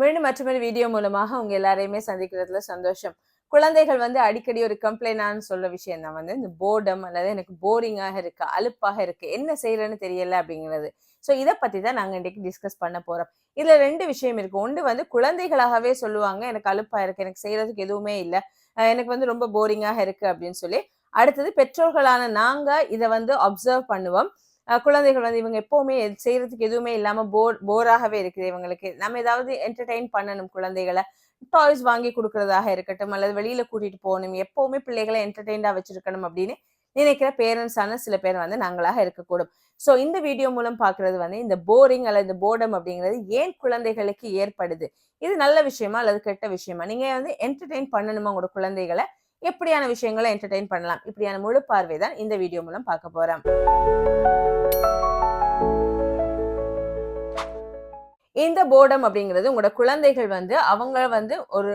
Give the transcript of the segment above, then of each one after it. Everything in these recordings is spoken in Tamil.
மீண்டும் மற்றொரு வீடியோ மூலமாக உங்க எல்லாரையுமே சந்திக்கிறதுல சந்தோஷம். குழந்தைகள் வந்து அடிக்கடி ஒரு கம்ப்ளைண்டான்னு சொல்ல விஷயம் தான். வந்து இந்த போர்டம் அல்லது எனக்கு போரிங்காக இருக்கு அலுப்பாக இருக்கு என்ன செய்யறேன்னு தெரியல அப்படிங்கிறது. ஸோ இதை பத்தி தான் நாங்கள் இன்னைக்கு டிஸ்கஸ் பண்ண போறோம். இதுல ரெண்டு விஷயம் இருக்கு. ஒன்று வந்து குழந்தைகளாகவே சொல்லுவாங்க எனக்கு அலுப்பா இருக்கு எனக்கு செய்யறதுக்கு எதுவுமே இல்லை எனக்கு வந்து ரொம்ப போரிங்காக இருக்கு அப்படின்னு சொல்லி. அடுத்தது பெற்றோர்களான நாங்க இதை வந்து அப்சர்வ் பண்ணுவோம். குழந்தைகள் வந்து இவங்க எப்பவுமே செய்யறதுக்கு எதுவுமே இல்லாம போர் போராகவே இருக்குது இவங்களுக்கு. நம்ம ஏதாவது என்டர்டெயின் பண்ணணும் குழந்தைகளை. டாய்ஸ் வாங்கி கொடுக்கறதாக இருக்கட்டும் அல்லது வெளியில கூட்டிட்டு போகணும். எப்பவுமே பிள்ளைகளை என்டர்டெயின்டா வச்சிருக்கணும் அப்படின்னு நினைக்கிற பேரண்ட்ஸான சில பேர் வந்து நாங்களாக இருக்கக்கூடும். ஸோ இந்த வீடியோ மூலம் பார்க்கறது வந்து இந்த போரிங் அல்லது இந்த போர்டம் அப்படிங்கிறது ஏன் குழந்தைகளுக்கு ஏற்படுது? இது நல்ல விஷயமா அல்லது கெட்ட விஷயமா? நீங்க வந்து என்டர்டெயின் பண்ணணுமா உங்களோட குழந்தைகளை? எப்படியான விஷயங்களை என்டர்டெயின் பண்ணலாம். இப்படியான முழு பார்வை தான் இந்த வீடியோ மூலம் பார்க்க போறோம். இந்த போர்டம் அப்படிங்கிறது உங்களோட குழந்தைகள் வந்து அவங்க வந்து ஒரு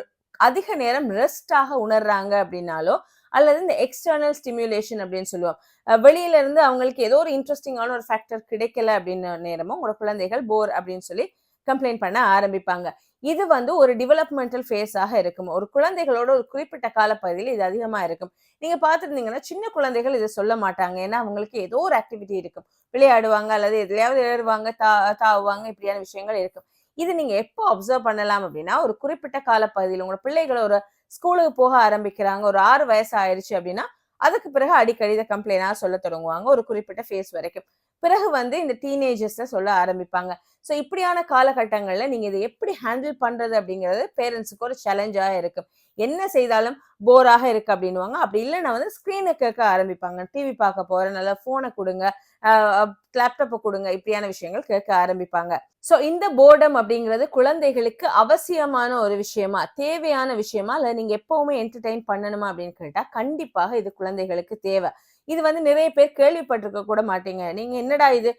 அதிக நேரம் ரெஸ்டாக உணர்றாங்க அப்படின்னாலோ அல்லது இந்த எக்ஸ்டர்னல் ஸ்டிமுலேஷன் அப்படின்னு சொல்லுவோம். வெளியில இருந்து அவங்களுக்கு ஏதோ ஒரு இன்ட்ரெஸ்டிங்கான ஒரு ஃபேக்டர் கிடைக்கல அப்படின்னு நேரமும் உங்களோட குழந்தைகள் போர் அப்படின்னு சொல்லி கம்ப்ளைண்ட் பண்ண ஆரம்பிப்பாங்க. இது வந்து ஒரு டெவலப்மெண்டல் ஃபேஸாக இருக்கும். ஒரு குழந்தைகளோட ஒரு குறிப்பிட்ட காலப்பகுதியில் இது அதிகமா இருக்கும். நீங்க பார்த்துருந்தீங்கன்னா சின்ன குழந்தைகள் இதை சொல்ல மாட்டாங்க. ஏன்னா அவங்களுக்கு ஏதோ ஒரு ஆக்டிவிட்டி இருக்கும். விளையாடுவாங்க அல்லது எதுலையாவது எழுதுவாங்க தா தாவுவாங்க இப்படியான விஷயங்கள் இருக்கும். இது நீங்க எப்போ அப்சர்வ் பண்ணலாம் அப்படின்னா ஒரு குறிப்பிட்ட காலப்பகுதியில் உங்களோட பிள்ளைகள் ஒரு ஸ்கூலுக்கு போக ஆரம்பிக்கிறாங்க. ஒரு ஆறு வயசு ஆயிடுச்சு அப்படின்னா அதுக்கு பிறகு அடிக்கடி இதை கம்ப்ளைண்டா சொல்ல தொடங்குவாங்க. ஒரு குறிப்பிட்ட ஃபேஸ் வரைக்கும். பிறகு வந்து இந்த டீனேஜர்ஸை சொல்ல ஆரம்பிப்பாங்க. ஸோ இப்படியான காலகட்டங்களில் நீங்கள் இதை எப்படி ஹேண்டில் பண்றது அப்படிங்கிறது பேரண்ட்ஸுக்கு ஒரு சேலஞ்சாக இருக்கும். என்ன செய்தாலும் போராக இருக்கு அப்படின்னுவாங்க. அப்படி இல்லைன்னா வந்து ஸ்க்ரீனை கேட்க ஆரம்பிப்பாங்க. டிவி பார்க்க போகிறேன் நல்லா ஃபோனை கொடுங்க லேப்டாப்பை கொடுங்க இப்படியான விஷயங்கள் கேட்க ஆரம்பிப்பாங்க. ஸோ இந்த போர்டம் அப்படிங்கிறது குழந்தைகளுக்கு அவசியமான ஒரு விஷயமா தேவையான விஷயமா இல்லை நீங்கள் எப்பவுமே என்டர்டெயின் பண்ணணுமா அப்படின்னு கேட்டால் கண்டிப்பாக இது குழந்தைகளுக்கு தேவை. இது வந்து நிறைய பேர் கேள்விப்பட்டிருக்க கூட மாட்டீங்க. நீங்க என்னடா இது?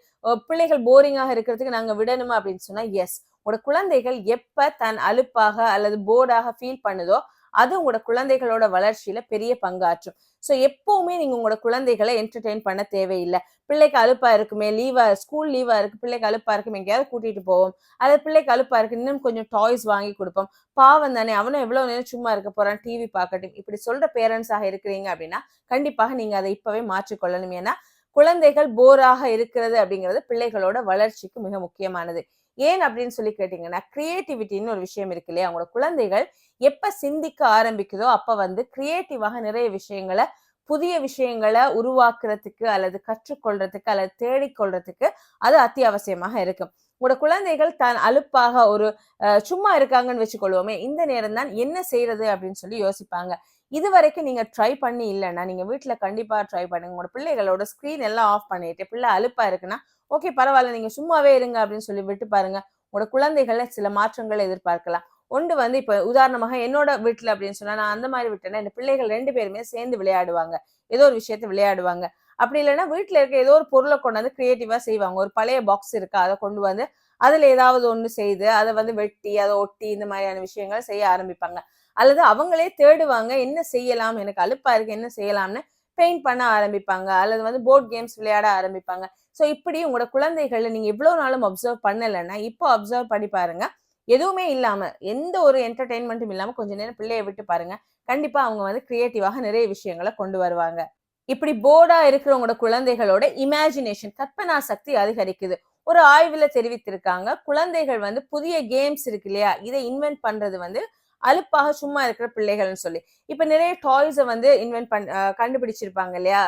பிள்ளைகள் போரிங்காக இருக்கிறதுக்கு நாங்க விடணுமா அப்படின்னு சொன்னா எஸ் உங்களோட குழந்தைகள் எப்ப தன் அலுப்பாக அல்லது போர்டாக ஃபீல் பண்ணுதோ அது உங்களோட குழந்தைகளோட வளர்ச்சியில பெரிய பங்காற்றும். ஸோ எப்பவுமே நீங்க உங்களோட குழந்தைகளை என்டர்டெயின் பண்ண தேவையில்லை. பிள்ளைக்கு அலுப்பா இருக்குமே லீவா ஸ்கூல் லீவா இருக்கு பிள்ளைக்கு அலுப்பா இருக்குமே எங்கேயாவது கூட்டிட்டு போவோம். அது பிள்ளைக்கு அழுப்பா இருக்கு இன்னும் கொஞ்சம் டாய்ஸ் வாங்கி கொடுப்போம். பாவம் தானே அவனும் எவ்வளவு நேரம் சும்மா இருக்க போறான் டிவி பார்க்கட்டும். இப்படி சொல்ற பேரண்ட்ஸாக இருக்கிறீங்க அப்படின்னா கண்டிப்பாக நீங்க அதை இப்பவே மாற்றிக்கொள்ளணும் ஏன்னா குழந்தைகள் போராக இருக்கிறது அப்படிங்கிறது பிள்ளைகளோட வளர்ச்சிக்கு மிக முக்கியமானது. ஏன் அப்படின்னு சொல்லி கேட்டீங்கன்னா கிரியேட்டிவிட்டின்னு ஒரு விஷயம் இருக்கு இல்லையா? அவங்களோட குழந்தைகள் எப்ப சிந்திக்க ஆரம்பிக்குதோ அப்ப வந்து கிரியேட்டிவாக நிறைய விஷயங்களை புதிய விஷயங்களை உருவாக்குறதுக்கு அல்லது கற்றுக்கொள்றதுக்கு அல்லது தேடிக்கொள்றதுக்கு அது அத்தியாவசியமாக இருக்கும் உங்களோட குழந்தைகள் தான் அலுப்பாக ஒரு சும்மா இருக்காங்கன்னு வச்சுக்கொள்வோமே இந்த நேரம் தான் என்ன செய்யறது அப்படின்னு சொல்லி யோசிப்பாங்க. இது வரைக்கும் நீங்க ட்ரை பண்ணி இல்லைன்னா நீங்க வீட்டுல கண்டிப்பா ட்ரை பண்ணுங்க. உங்களோட பிள்ளைகளோட ஸ்கிரீன் எல்லாம் ஆஃப் பண்ணிட்டு பிள்ளை அலுப்பா இருக்குன்னா ஓகே பரவாயில்ல நீங்க சும்மாவே இருங்க அப்படின்னு சொல்லி விட்டு பாருங்க. உங்களோட குழந்தைகளை சில மாற்றங்களை எதிர்பார்க்கலாம். ஒன்று வந்து இப்போ உதாரணமாக என்னோட வீட்டில் அப்படின்னு சொன்னால் நான் அந்த மாதிரி விட்டேன்னா இந்த பிள்ளைகள் ரெண்டு பேருமே சேர்ந்து விளையாடுவாங்க. ஏதோ ஒரு விஷயத்த விளையாடுவாங்க. அப்படி இல்லைன்னா வீட்டில் இருக்க ஏதோ ஒரு பொருளை கொண்டு வந்து க்ரியேட்டிவாக செய்வாங்க. ஒரு பழைய பாக்ஸ் இருக்கா அதை கொண்டு வந்து அதில் ஏதாவது ஒன்று செய்து அதை வந்து வெட்டி அதை ஒட்டி இந்த மாதிரியான விஷயங்கள் செய்ய ஆரம்பிப்பாங்க. அல்லது அவங்களே தேடுவாங்க என்ன செய்யலாம் எனக்கு அழுப்பா இருக்கு என்ன செய்யலாம்னு பெயிண்ட் பண்ண ஆரம்பிப்பாங்க. அல்லது வந்து போர்ட் கேம்ஸ் விளையாட ஆரம்பிப்பாங்க. ஸோ இப்படி உங்களோட குழந்தைகளை நீங்கள் இவ்வளோ நாளும் அப்சர்வ் பண்ணலைன்னா இப்போ அப்சர்வ் பண்ணி பாருங்கள் எதுவுமே இல்லாம எந்த ஒரு என்டர்டைன்மெண்ட்டும் இல்லாம கொஞ்ச நேரம் பிள்ளைய விட்டு பாருங்க. கண்டிப்பா அவங்க வந்து கிரியேட்டிவாக நிறைய விஷயங்களை கொண்டு வருவாங்க. இப்படி போர்டா இருக்கிறவங்களோட குழந்தைகளோட இமேஜினேஷன் கற்பனா சக்தி அதிகரிக்குது. ஒரு ஆய்வுல தெரிவித்திருக்காங்க குழந்தைகள் வந்து புதிய கேம்ஸ் இருக்கு இல்லையா? இதை இன்வென்ட் பண்றது வந்து அலுப்பாக சும்மா இருக்கிற பிள்ளைகள்னு சொல்லி. இப்ப நிறைய டாய்ஸை வந்து இன்வென்ட் பண் கண்டுபிடிச்சிருப்பாங்க இல்லையா?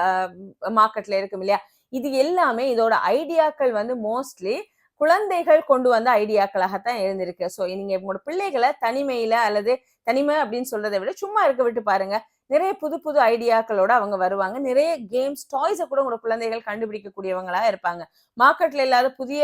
மார்க்கெட்ல இருக்கும் இல்லையா? இது எல்லாமே இதோட ஐடியாக்கள் வந்து மோஸ்ட்லி குழந்தைகள் கொண்டு வந்த ஐடியாக்களாகத்தான் இருந்திருக்கு ஸோ நீங்க உங்களோட பிள்ளைகளை தனிமையில அல்லது தனிமை அப்படின்னு சொல்றதை விட சும்மா இருக்க விட்டு பாருங்க. நிறைய புது புது ஐடியாக்களோட அவங்க வருவாங்க. நிறைய கேம்ஸ் டாய்ஸை கூட உங்களோட குழந்தைகள் கண்டுபிடிக்கக்கூடியவங்களா இருப்பாங்க. மார்க்கெட்ல இல்லாத புதிய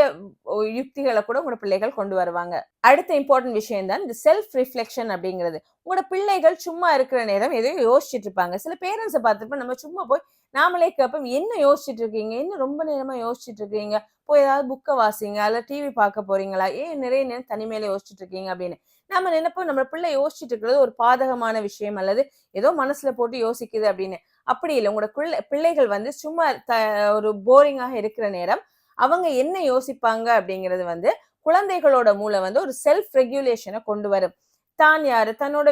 யுக்திகளை கூட உங்களோட பிள்ளைகள் கொண்டு வருவாங்க. அடுத்த இம்பார்ட்டன்ட் விஷயம் தான் இந்த செல்ஃப் ரிஃப்ளெக்ஷன் அப்படிங்கிறது. உங்களோட பிள்ளைகள் சும்மா இருக்கிற நேரம் எதையோ யோசிச்சுட்டு இருப்பாங்க. சில பேரண்ட்ஸை பார்த்துருப்போம் நம்ம சும்மா போய் நாமளே கேட்போம் என்ன யோசிச்சுட்டு இருக்கீங்க? என்ன ரொம்ப நேரமா யோசிச்சுட்டு இருக்கீங்க? போய் ஏதாவது புக்கை வாசிங்க அல்ல டிவி பார்க்க போறீங்களா? ஏன் நிறைய நேரம் தனிமையில யோசிச்சுட்டு இருக்கீங்க? அப்படின்னு. நம்ம நினைப்போம் நம்ம பிள்ளை யோசிச்சுட்டு இருக்கிறது ஒரு பாதகமான விஷயம் அல்லது ஏதோ மனசுல போட்டு யோசிக்குது அப்படின்னு. அப்படி இல்லை. உங்களோட பிள்ளை பிள்ளைகள் வந்து சும்மா த ஒரு போரிங்காக இருக்கிற நேரம் அவங்க என்ன யோசிப்பாங்க அப்படிங்கிறது வந்து குழந்தைகளோட மூலம் வந்து ஒரு செல்ஃப் ரெகுலேஷனை கொண்டு வரும். தான் யாரு? தன்னோட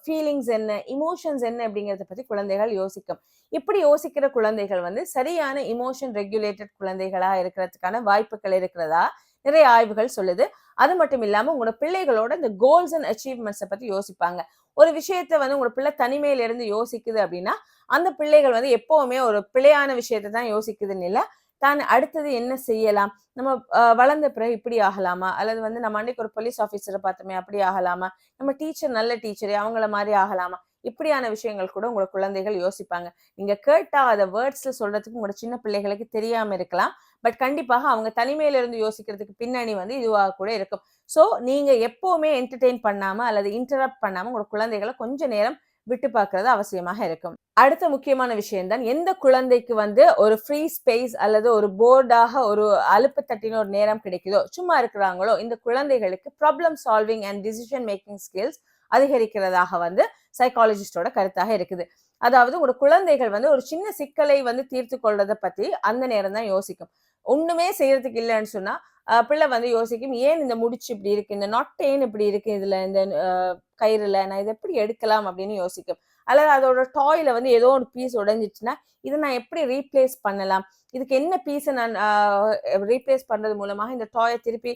ஃபீலிங்ஸ் என்ன? இமோஷன்ஸ் என்ன அப்படிங்கறத பத்தி குழந்தைகள் யோசிக்கும். இப்படி யோசிக்கிற குழந்தைகள் வந்து சரியான இமோஷன் ரெகுலேட்டட் குழந்தைகளா இருக்கிறதுக்கான வாய்ப்புகள் இருக்கிறதா? நிறைய ஆய்வுகள் சொல்லுது. அது மட்டும் இல்லாம உங்களோட பிள்ளைகளோட இந்த கோல்ஸ் அண்ட் அச்சீவ்மெண்ட்ஸை பத்தி யோசிப்பாங்க. ஒரு விஷயத்த வந்து உங்களோட பிள்ளை தனிமையில இருந்து யோசிக்குது அப்படின்னா அந்த பிள்ளைகள் வந்து எப்பவுமே ஒரு பிழையான விஷயத்தை தான் யோசிக்குதுன்னு இல்லை. தான் அடுத்தது என்ன செய்யலாம்? நம்ம வளர்ந்த பிறகு இப்படி ஆகலாமா? அல்லது வந்து நம்ம அன்னைக்கு ஒரு போலீஸ் ஆஃபீஸரை பார்த்தோமே அப்படி ஆகலாமா? நம்ம டீச்சர் நல்ல டீச்சர் அவங்கள மாதிரி ஆகலாமா? இப்படியான விஷயங்கள் கூட உங்களோட குழந்தைகள் யோசிப்பாங்க. நீங்க கேட்டா அதை வேர்ட்ஸ்ல சொல்றதுக்கு உங்களோட சின்ன பிள்ளைகளுக்கு தெரியாம இருக்கலாம். பட் கண்டிப்பாக அவங்க தனிமையில இருந்து யோசிக்கிறதுக்கு பின்னணி வந்து இதுவாக கூட இருக்கும். ஸோ நீங்க எப்பவுமே என்டர்டெயின் பண்ணாம அல்லது இன்டரப்ட் பண்ணாம உங்களோட குழந்தைகளை கொஞ்ச நேரம் விட்டு பார்க்கறது அவசியமாக இருக்கும். அடுத்த முக்கியமான விஷயம் தான் எந்த குழந்தைக்கு வந்து ஒரு ஃப்ரீ ஸ்பேஸ் அல்லது ஒரு போர்டாக ஒரு அலுப்பு தட்டின ஒரு நேரம் கிடைக்குதோ சும்மா இருக்கிறாங்களோ இந்த குழந்தைகளுக்கு problem solving and decision making skills அதிகரிக்கிறதாக வந்து சைக்காலஜிஸ்டோட கருத்தாக இருக்குது. அதாவது ஒரு குழந்தைகள் வந்து ஒரு சின்ன சிக்கலை வந்து தீர்த்து கொள்றதை பத்தி அந்த நேரம் தான் யோசிக்கும். ஒண்ணுமே செய்யறதுக்கு இல்லைன்னு சொன்னா பிள்ளை வந்து யோசிக்கும் ஏன் இந்த முடிச்சு இப்படி இருக்கு? இந்த நொட் ஏன் இப்படி இருக்கு? இதுல இந்த கயிறுல நான் இதை எப்படி எடுக்கலாம்? அப்படின்னு யோசிக்கும். அல்லது அதோட டாயில வந்து ஏதோ ஒரு பீஸ் உடைஞ்சிச்சுன்னா இதை நான் எப்படி ரீப்ளேஸ் பண்ணலாம்? இதுக்கு என்ன பீஸை நான் ரீப்ளேஸ் பண்றது மூலமாக இந்த டாயை திருப்பி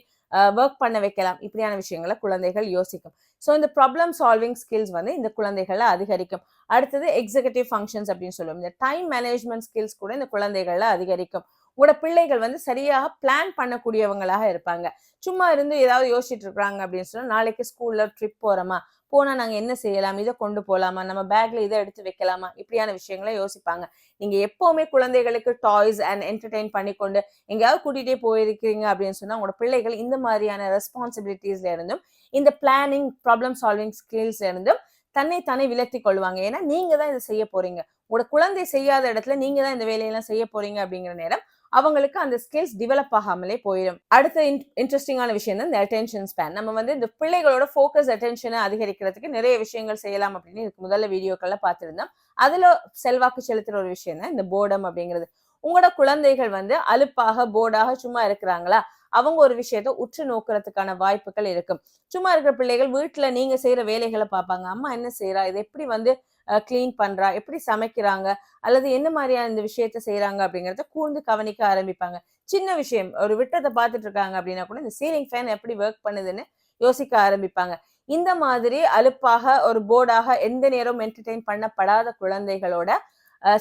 ஒர்க் பண்ண வைக்கலாம். இப்படியான விஷயங்களை குழந்தைகள் யோசிக்கும். ஸோ இந்த ப்ராப்ளம் சால்விங் ஸ்கில்ஸ் வந்து இந்த குழந்தைகளை அதிகரிக்கும். அடுத்தது எக்ஸிகூட்டிவ் ஃபங்க்ஷன்ஸ் அப்படின்னு சொல்லுவோம். இந்த டைம் மேனேஜ்மெண்ட் ஸ்கில்ஸ் கூட இந்த குழந்தைகளை அதிகரிக்கும். உங்களோட பிள்ளைகள் வந்து சரியாக பிளான் பண்ணக்கூடியவங்களாக இருப்பாங்க. சும்மா இருந்து ஏதாவது யோசிச்சுட்டு இருக்கிறாங்க அப்படின்னு சொன்னா நாளைக்கு ஸ்கூல்ல ட்ரிப் போறோமா? போனா நாங்க என்ன செய்யலாம்? இதை கொண்டு போகலாமா நம்ம பேக்ல இதை எடுத்து வைக்கலாமா? இப்படியான விஷயங்களை யோசிப்பாங்க. நீங்க எப்பவுமே குழந்தைகளுக்கு டாய்ஸ் அண்ட் என்டர்டெயின் பண்ணிக்கொண்டு எங்கேயாவது கூட்டிகிட்டே போயிருக்கீங்க அப்படின்னு சொன்னா உங்களோட பிள்ளைகள் இந்த மாதிரியான ரெஸ்பான்சிபிலிட்டிஸ்ல இருந்தும் இந்த பிளானிங் ப்ராப்ளம் சால்விங் ஸ்கில்ஸ்ல இருந்தும் தன்னை தானே விலத்தி கொள்வாங்க. ஏன்னா நீங்க தான் இதை செய்ய போறீங்க. உங்களோட குழந்தை செய்யாத இடத்துல நீங்க தான் இந்த வேலையெல்லாம் செய்ய போறீங்க அப்படிங்கிற நேரம் அவங்களுக்கு அந்த ஸ்கில்ஸ் டெவலப் ஆகாமலே போயிடும். அடுத்த இன்ட்ரெஸ்டிங்கான விஷயம் தான் இந்த அட்டென்ஷன் ஸ்பேன் நம்ம வந்து இந்த பிள்ளைகளோட ஃபோக்கஸ் அட்டென்ஷனை அதிகரிக்கிறதுக்கு நிறைய விஷயங்கள் செய்யலாம் அப்படின்னு இதுக்கு முதல்ல வீடியோக்கள்ல பார்த்துருந்தோம். அதுல செல்வாக்கு செலுத்துற ஒரு விஷயம் தான் இந்த போர்டம் அப்படிங்கிறது. உங்களோட குழந்தைகள் வந்து அலுப்பாக போர்டாக சும்மா இருக்கிறாங்களா? அவங்க ஒரு விஷயத்த உற்று நோக்கிறதுக்கான வாய்ப்புகள் இருக்கும். சும்மா இருக்கிற பிள்ளைகள் வீட்டுல நீங்க செய்யற வேலைகளை பார்ப்பாங்க. அம்மா என்ன செய்யறா இதை எப்படி வந்து க்ளீன் பண்றா? எப்படி சமைக்கிறாங்க? அல்லது என்ன மாதிரியான இந்த விஷயத்த செய்யறாங்க அப்படிங்கறத கூர்ந்து கவனிக்க ஆரம்பிப்பாங்க. சின்ன விஷயம் ஒரு விட்டத்தை பார்த்துட்டு இருக்காங்க அப்படின்னா கூட இந்த சீலிங் ஃபேன் எப்படி ஒர்க் பண்ணுதுன்னு யோசிக்க ஆரம்பிப்பாங்க. இந்த மாதிரி அலுப்பாக ஒரு போர்டாக எந்த நேரம் என்டர்டெயின் பண்ணப்படாத குழந்தைகளோட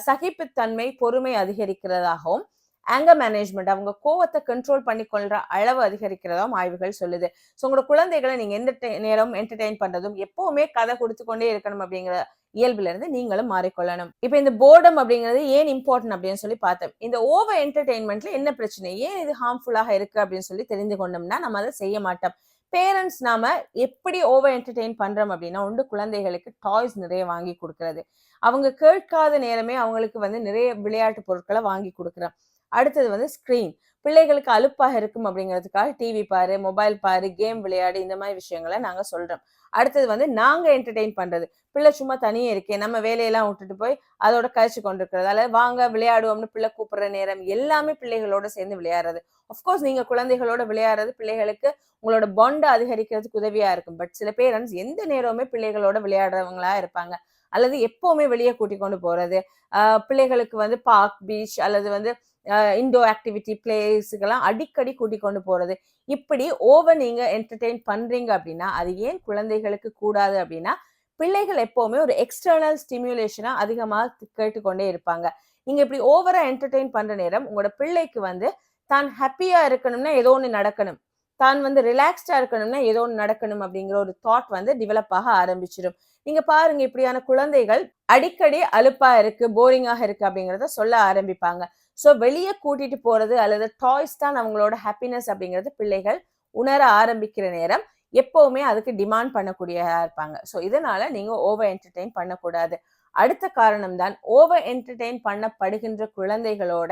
சகிப்புத்தன்மை பொறுமை அதிகரிக்கிறதாகவும் ஆங்கர் மேனேஜ்மெண்ட் அவங்க கோவத்தை கண்ட்ரோல் பண்ணி அளவு அதிகரிக்கிறதாம் ஆய்வுகள் சொல்லுது. ஸோ உங்களோட குழந்தைகளை நீங்க எந்த டை- நேரம் என்டர்டெயின் பண்றதும் எப்பவுமே கதை கொடுத்து கொண்டே இருக்கணும் அப்படிங்கிற இயல்புல இருந்து நீங்களும் மாறிக்கொள்ளணும். இப்போ இந்த போர்டம் அப்படிங்கிறது ஏன் இம்பார்ட்டன்ட் அப்படின்னு சொல்லி பார்த்தோம். இந்த ஓவர் என்டர்டெயின்மெண்ட்ல என்ன பிரச்சனை? ஏன் இது ஹார்ம்ஃபுல்லாக இருக்கு அப்படின்னு சொல்லி தெரிந்து கொண்டோம்னா நம்ம அதை செய்ய மாட்டோம். பேரண்ட்ஸ் நாம எப்படி ஓவர் என்டர்டெயின் பண்றோம் அப்படின்னா உண்டு குழந்தைகளுக்கு டாய்ஸ் நிறைய வாங்கி கொடுக்கறது. அவங்க கேட்காத நேரமே அவங்களுக்கு வந்து நிறைய விளையாட்டு பொருட்களை வாங்கி கொடுக்குறோம். அடுத்தது வந்து ஸ்க்ரீன் பிள்ளைகளுக்கு அலுப்பாக இருக்கும் அப்படிங்கிறதுக்காக டிவி பாரு மொபைல் பாரு கேம் விளையாடு இந்த மாதிரி விஷயங்களை நாங்கள் சொல்கிறோம் அடுத்தது வந்து நாங்கள் என்டர்டெயின் பண்ணுறது பிள்ளை சும்மா தனியே இருக்கே நம்ம வேலையெல்லாம் விட்டுட்டு போய் அதோட கழிச்சு கொண்டு இருக்கிறதால வாங்க விளையாடுவோம்னு பிள்ளை கூப்பிடுற நேரம் எல்லாமே பிள்ளைகளோட சேர்ந்து விளையாடுறது. அஃப்கோர்ஸ் நீங்கள் குழந்தைகளோட விளையாடுறது பிள்ளைகளுக்கு உங்களோட பாண்டை அதிகரிக்கிறதுக்கு உதவியாக இருக்கும். பட் சில பேரண்ட்ஸ் எந்த நேரமுமே பிள்ளைகளோட விளையாடுறவங்களா இருப்பாங்க. அல்லது எப்போவுமே வெளியே கூட்டிக் கொண்டு போகிறது பிள்ளைகளுக்கு வந்து பார்க் பீச் அல்லது வந்து இண்டோர் ஆக்டிவிட்டி பிளேஸுக்கெல்லாம் அடிக்கடி கூட்டி கொண்டு போகிறது இப்படி ஓவர் நீங்கள் என்டர்டெயின் பண்ணுறீங்க அப்படின்னா அது ஏன் குழந்தைகளுக்கு கூடாது அப்படின்னா பிள்ளைகள் எப்போவுமே ஒரு எக்ஸ்டர்னல் ஸ்டிமுலேஷனாக அதிகமாக கேட்டுக்கொண்டே இருப்பாங்க. நீங்கள் இப்படி ஓவராக என்டர்டெயின் பண்ணுற நேரம் உங்களோட பிள்ளைக்கு வந்து தான் ஹாப்பியாக இருக்கணும்னா ஏதோ ஒன்று நடக்கணும். தான் வந்து ரிலாக்ஸ்டாக இருக்கணும்னா ஏதோ ஒன்று நடக்கணும் அப்படிங்கிற ஒரு தாட் வந்து டெவலப் ஆக ஆரம்பிச்சிடும் நீங்கள் பாருங்கள் இப்படியான குழந்தைகள் அடிக்கடி அலுப்பாக இருக்குது போரிங்காக இருக்குது அப்படிங்கிறத சொல்ல ஆரம்பிப்பாங்க. ஸோ வெளியே கூட்டிட்டு போறது அல்லது டாய்ஸ் தான் அவங்களோட ஹாப்பினஸ் அப்படிங்கிறது பிள்ளைகள் உணர ஆரம்பிக்கிற நேரம். எப்பவுமே அதுக்கு டிமாண்ட் பண்ணக்கூடியதா இருப்பாங்க. ஸோ இதனால நீங்க ஓவர் என்டர்டெயின் பண்ணக்கூடாது. அடுத்த காரணம் தான் ஓவர் என்டர்டெயின் பண்ணப்படுகின்ற குழந்தைகளோட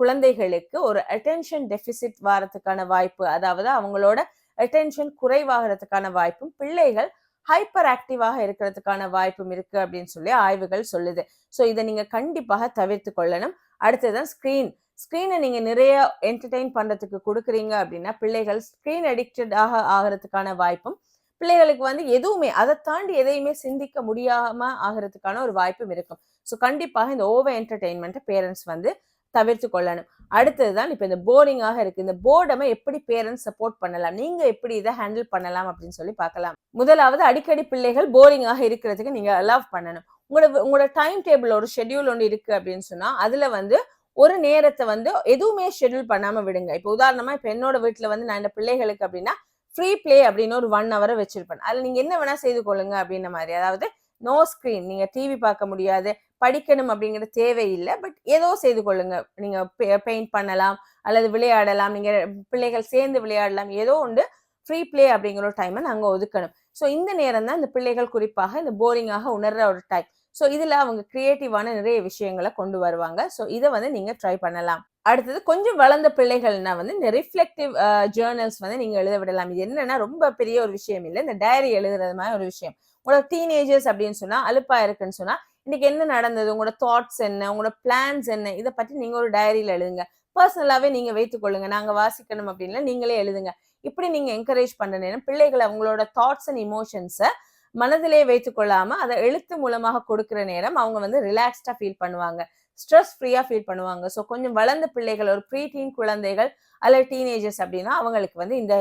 குழந்தைகளுக்கு ஒரு அட்டென்ஷன் டெபிசிட் வாரத்துக்கான வாய்ப்பு அதாவது அவங்களோட அட்டென்ஷன் குறைவாகிறதுக்கான வாய்ப்பும் பிள்ளைகள் ஹைப்பர் ஆக்டிவாக இருக்கிறதுக்கான வாய்ப்பும் இருக்கு அப்படின்னு சொல்லி ஆய்வுகள் சொல்லுது. ஸோ இதை நீங்க கண்டிப்பாக தவிர்த்து கொள்ளணும். அடுத்ததுதான் ஸ்க்ரீன் ஸ்க்ரீனை நீங்கள் நிறைய என்டர்டெயின் பண்ணுறதுக்கு கொடுக்குறீங்க அப்படின்னா பிள்ளைகள் ஸ்க்ரீன் அடிக்டடாக ஆகிறதுக்கான வாய்ப்பும் பிள்ளைகளுக்கு வந்து எதுவுமே அதை தாண்டி எதையுமே சிந்திக்க முடியாம ஆகிறதுக்கான ஒரு வாய்ப்பும் இருக்கும். ஸோ கண்டிப்பாக இந்த ஓவர் என்டர்டெயின்மெண்ட்டை பேரண்ட்ஸ் வந்து தவிர்த்து கொள்ளணும். அடுத்தது தான் இப்போ இந்த போரிங்காக இருக்குது இந்த போர்டமை எப்படி பேரண்ட்ஸ் சப்போர்ட் பண்ணலாம்? நீங்கள் எப்படி இதை ஹேண்டில் பண்ணலாம் அப்படின்னு சொல்லி பார்க்கலாம். முதலாவது அடிக்கடி பிள்ளைகள் போரிங்காக இருக்கிறதுக்கு நீங்கள் அலாவ் பண்ணணும். உங்களோட உங்களோட டைம் டேபிள் ஒரு ஷெட்யூல் ஒன்று இருக்கு அப்படின்னு சொன்னா அதுல வந்து ஒரு நேரத்தை வந்து எதுவுமே ஷெட்யூல் பண்ணாம விடுங்க. இப்போ உதாரணமா இப்போ என்னோட வீட்டுல வந்து நான் இந்த பிள்ளைகளுக்கு அப்படின்னா ஃப்ரீ ப்ளே அப்படின்னு ஒரு ஒன் ஹவரை வச்சிருப்பேன். அதுல நீங்க என்ன வேணா செய்து கொள்ளுங்க அப்படின்ற மாதிரி. அதாவது நோ ஸ்க்ரீன் நீங்க டிவி பார்க்க முடியாது படிக்கணும் அப்படிங்கிற தேவையில்லை பட் ஏதோ செய்து கொள்ளுங்க. நீங்க பெயிண்ட் பண்ணலாம் அல்லது விளையாடலாம் நீங்க பிள்ளைகள் சேர்ந்து விளையாடலாம் ஏதோ ஒன்று ஃப்ரீ ப்ளே அப்படிங்கிற ஒரு டைமை நாங்கள் ஒதுக்கணும். ஸோ இந்த நேரம் தான் இந்த பிள்ளைகள் குறிப்பாக இந்த போரிங்காக உணர்ற ஒரு டைம் ஸோ இதில் அவங்க கிரியேட்டிவான நிறைய விஷயங்களை கொண்டு வருவாங்க. ஸோ இதை வந்து நீங்கள் ட்ரை பண்ணலாம். அடுத்தது கொஞ்சம் வளர்ந்த பிள்ளைகள்னா வந்து இந்த ரிஃப்ளெக்டிவ் ஜேர்னல்ஸ் வந்து நீங்கள் எழுத விடலாம். இது என்னன்னா ரொம்ப பெரிய ஒரு விஷயம் இல்லை. இந்த டைரி எழுதுறது மாதிரி ஒரு விஷயம். உங்களோட டீனேஜர்ஸ் அப்படின்னு சொன்னால் அலுப்பா இருக்குன்னு சொன்னால் இன்னைக்கு என்ன நடந்தது? உங்களோட தாட்ஸ் என்ன? உங்களோட பிளான்ஸ் என்ன? இதை பற்றி நீங்கள் ஒரு டைரியில் எழுதுங்க. பர்சனலாவே நீங்க வைத்துக்கொள்ளுங்க நாங்கள் நாங்க வாசிக்கணும் அப்படின்னா நீங்களே எழுதுங்க. இப்படி நீங்க என்கரேஜ் பண்ற நேரம் பிள்ளைகள் அவங்களோட தாட்ஸ் அண்ட் இமோஷன்ஸை மனதிலே வைத்துக் கொள்ளாம அதை எழுத்து மூலமாக கொடுக்கிற நேரம் அவங்க வந்து ரிலாக்ஸ்டா ஃபீல் பண்ணுவாங்க. ஸ்ட்ரெஸ் ஃப்ரீயாக ஃபீல் பண்ணுவாங்க. ஸோ கொஞ்சம் வளர்ந்த பிள்ளைகள் ஒரு ப்ரீ டீன் குழந்தைகள் அல்லது டீனேஜர்ஸ் அப்படின்னா அவங்களுக்கு வந்து இந்த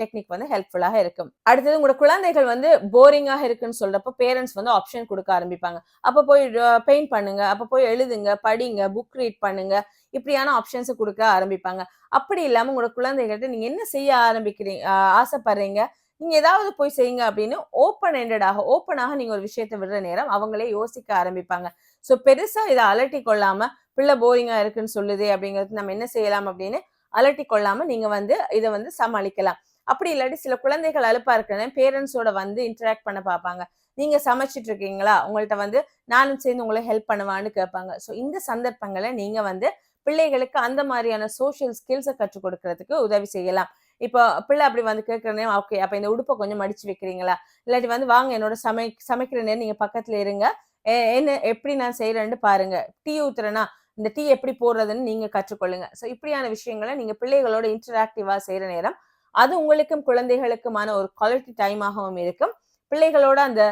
டெக்னிக் வந்து ஹெல்ப்ஃபுல்லாக இருக்கும். அடுத்தது உங்களோட குழந்தைகள் வந்து போரிங்காக இருக்குன்னு சொல்றப்போ பேரண்ட்ஸ் வந்து ஆப்ஷன் கொடுக்க ஆரம்பிப்பாங்க. அப்போ போய் பெயிண்ட் பண்ணுங்க அப்போ போய் எழுதுங்க படிங்க புக் ரீட் பண்ணுங்க இப்படியான ஆப்ஷன்ஸை கொடுக்க ஆரம்பிப்பாங்க. அப்படி இல்லாமல் உங்களோட குழந்தைகள்கிட்ட நீங்க என்ன செய்ய ஆரம்பிக்கிறீங்க ஆசைப்படுறீங்க? நீங்க ஏதாவது போய் செய்யுங்க அப்படின்னு ஓப்பன் எண்டடாக ஓப்பனாக நீங்கள் ஒரு விஷயத்தை விடுற நேரம் அவங்களே யோசிக்க ஆரம்பிப்பாங்க. ஸோ பெருசா இதை அலட்டி கொள்ளாம பிள்ளை போரிங்கா இருக்குன்னு சொல்லுதே அப்படிங்கிறது நம்ம என்ன செய்யலாம் அப்படின்னு அலட்டி கொள்ளாம நீங்க வந்து இதை வந்து சமாளிக்கலாம். அப்படி இல்லாட்டி சில குழந்தைகள் அலுப்பா இருக்கிறேன் பேரண்ட்ஸோட வந்து இன்டராக்ட் பண்ண பார்ப்பாங்க. நீங்க சமைச்சிட்டு இருக்கீங்களா? உங்கள்ட்ட வந்து நானும் சேர்ந்து உங்களை ஹெல்ப் பண்ணுவான்னு கேட்பாங்க. ஸோ இந்த சந்தர்ப்பங்களை நீங்க வந்து பிள்ளைகளுக்கு அந்த மாதிரியான சோஷியல் ஸ்கில்ஸை கற்றுக் கொடுக்கறதுக்கு உதவி செய்யலாம். இப்போ பிள்ளை அப்படி வந்து கேட்குற நேரம் ஓகே அப்போ இந்த உடுப்பை கொஞ்சம் மடிச்சு வைக்கிறீங்களா? இல்லாட்டி வந்து வாங்க என்னோட சமை சமைக்கிற நேரம் நீங்கள் பக்கத்தில் இருங்க. என்ன எப்படி நான் செய்யறேன்னு பாருங்க. டீ ஊத்துறேன்னா இந்த டீ எப்படி போடுறதுன்னு நீங்க கற்றுக்கொள்ளுங்க. ஸோ இப்படியான விஷயங்களை நீங்க பிள்ளைகளோட இன்டராக்டிவா செய்யற நேரம் அது உங்களுக்கும் குழந்தைகளுக்குமான ஒரு குவாலிட்டி டைமாகவும் இருக்கும். பிள்ளைகளோட அந்த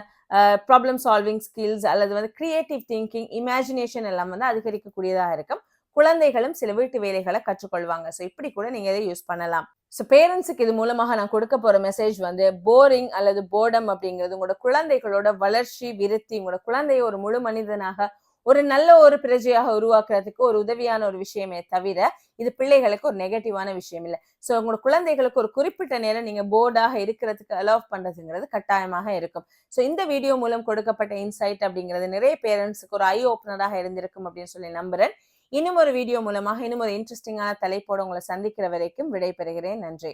ப்ராப்ளம் சால்விங் ஸ்கில்ஸ் அல்லது வந்து கிரியேட்டிவ் திங்கிங் இமேஜினேஷன் எல்லாம் வந்து அதிகரிக்கக்கூடியதாக இருக்கும். குழந்தைகளும் சில வீட்டு வேலைகளை கற்றுக்கொள்வாங்க. ஸோ இப்படி கூட நீங்க இதை யூஸ் பண்ணலாம்? ஸோ பேரண்ட்ஸுக்கு இது மூலமாக நான் கொடுக்க போற மெசேஜ் வந்து போரிங் அல்லது போர்டம் அப்படிங்கிறது உங்களோட குழந்தைகளோட வளர்ச்சி விருத்தி உங்களோட குழந்தைய ஒரு முழு மனிதனாக ஒரு நல்ல ஒரு பிரஜையாக உருவாக்குறதுக்கு ஒரு உதவியான ஒரு விஷயமே தவிர இது பிள்ளைகளுக்கு ஒரு நெகட்டிவான விஷயம் இல்லை. ஸோ உங்களோட குழந்தைகளுக்கு ஒரு குறிப்பிட்ட நேரம் நீங்க போர்டாக இருக்கிறதுக்கு அலோவ் பண்றதுங்கிறது கட்டாயமாக இருக்கும். ஸோ இந்த வீடியோ மூலம் கொடுக்கப்பட்ட இன்சைட் அப்படிங்கிறது நிறைய பேரண்ட்ஸுக்கு ஒரு ஐ ஓப்பனராக இருந்திருக்கும் அப்படின்னு சொல்லி நம்புறேன். இன்னும் ஒரு வீடியோ மூலமாக இன்னும் ஒரு இன்ட்ரெஸ்டிங்கான தலைப்போடு உங்களை சந்திக்கிற வரைக்கும் விடைபெறுகிறேன். நன்றி.